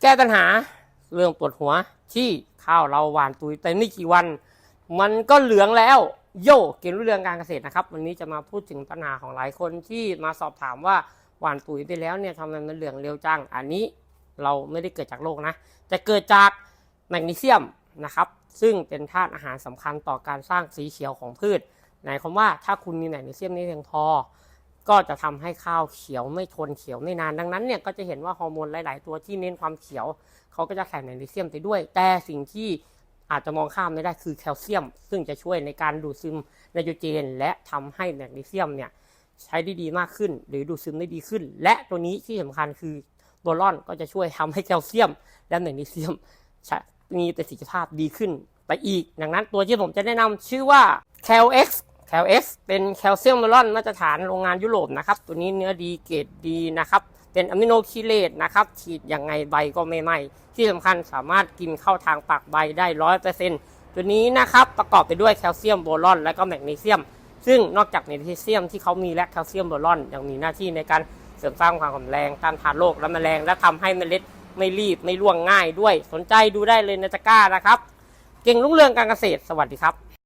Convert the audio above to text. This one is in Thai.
แก้ปัญหาเรื่องปวดหัวที่ข้าวเราหวานตุยแต่ไม่กี่วัน มันก็เหลืองแล้ว โย่เกณฑ์รู้เรื่องการเกษตรนะครับ วันนี้จะมาพูดถึงปัญหาของหลายคนที่มาสอบถามว่าหวานปุ๋ยไปแล้วเนี่ยทำไมมันเหลืองเร็วจัง อันนี้เราไม่ได้เกิดจากโรคนะแต่เกิดจากแมกนีเซียมนะครับ ซึ่งเป็นธาตุอาหารสำคัญต่อการสร้างสีเขียวของพืชหมายความว่าถ้าคุณมีแมกนีเซียมนี่เพียงพอ ก็จะทำให้ข้าวเขียวไม่ทนเขียวไม่นานดังนั้นเนี่ยก็จะเห็นว่าฮอร์โมนหลาย ๆ ตัวที่เน้นความเขียวเขาก็จะใส่แมกนีเซียมไปด้วย แต่สิ่งที่อาจจะมองข้ามไม่ได้คือแคลเซียม ซึ่งจะช่วยในการดูดซึมไนโตรเจน และทำให้แมกนีเซียมเนี่ยใช้ได้ดีมากขึ้น หรือดูดซึมได้ดีขึ้น และตัวนี้ที่สำคัญคือโบรอนก็จะช่วยทำให้แคลเซียม และแมกนีเซียมมีประสิทธิภาพดีขึ้นไปอีก ดังนั้นตัวที่ผมจะแนะนำชื่อว่า CalX CalX เป็นแคลเซียมโบรอนมาตรฐานโรงงานยุโรปนะครับ ตัวนี้เนื้อดีเกรดดีนะครับ เป็นอะมิโนคิเลตนะครับ ฉีดยังไงใบก็ไม่ไหม้ที่สำคัญสามารถกินเข้าทางปากใบได้ร้อยเปอร์เซ็นต์ตัวนี้นะครับ ประกอบไปด้วยแคลเซียมโบรอน และก็แมกนีเซียม ซึ่งนอกจากแมกนีเซียมที่เขามีและแคลเซียมโบรอนยังมีหน้าที่ในการเสริมสร้างความแข็งแรงต้านทานโรคและแมลง และทำให้เมล็ดไม่รีบไม่ร่วงง่ายด้วย สนใจดูได้เลยในตะกร้านะครับ เก่งรุ่งเรืองการเกษตร สวัสดีครับ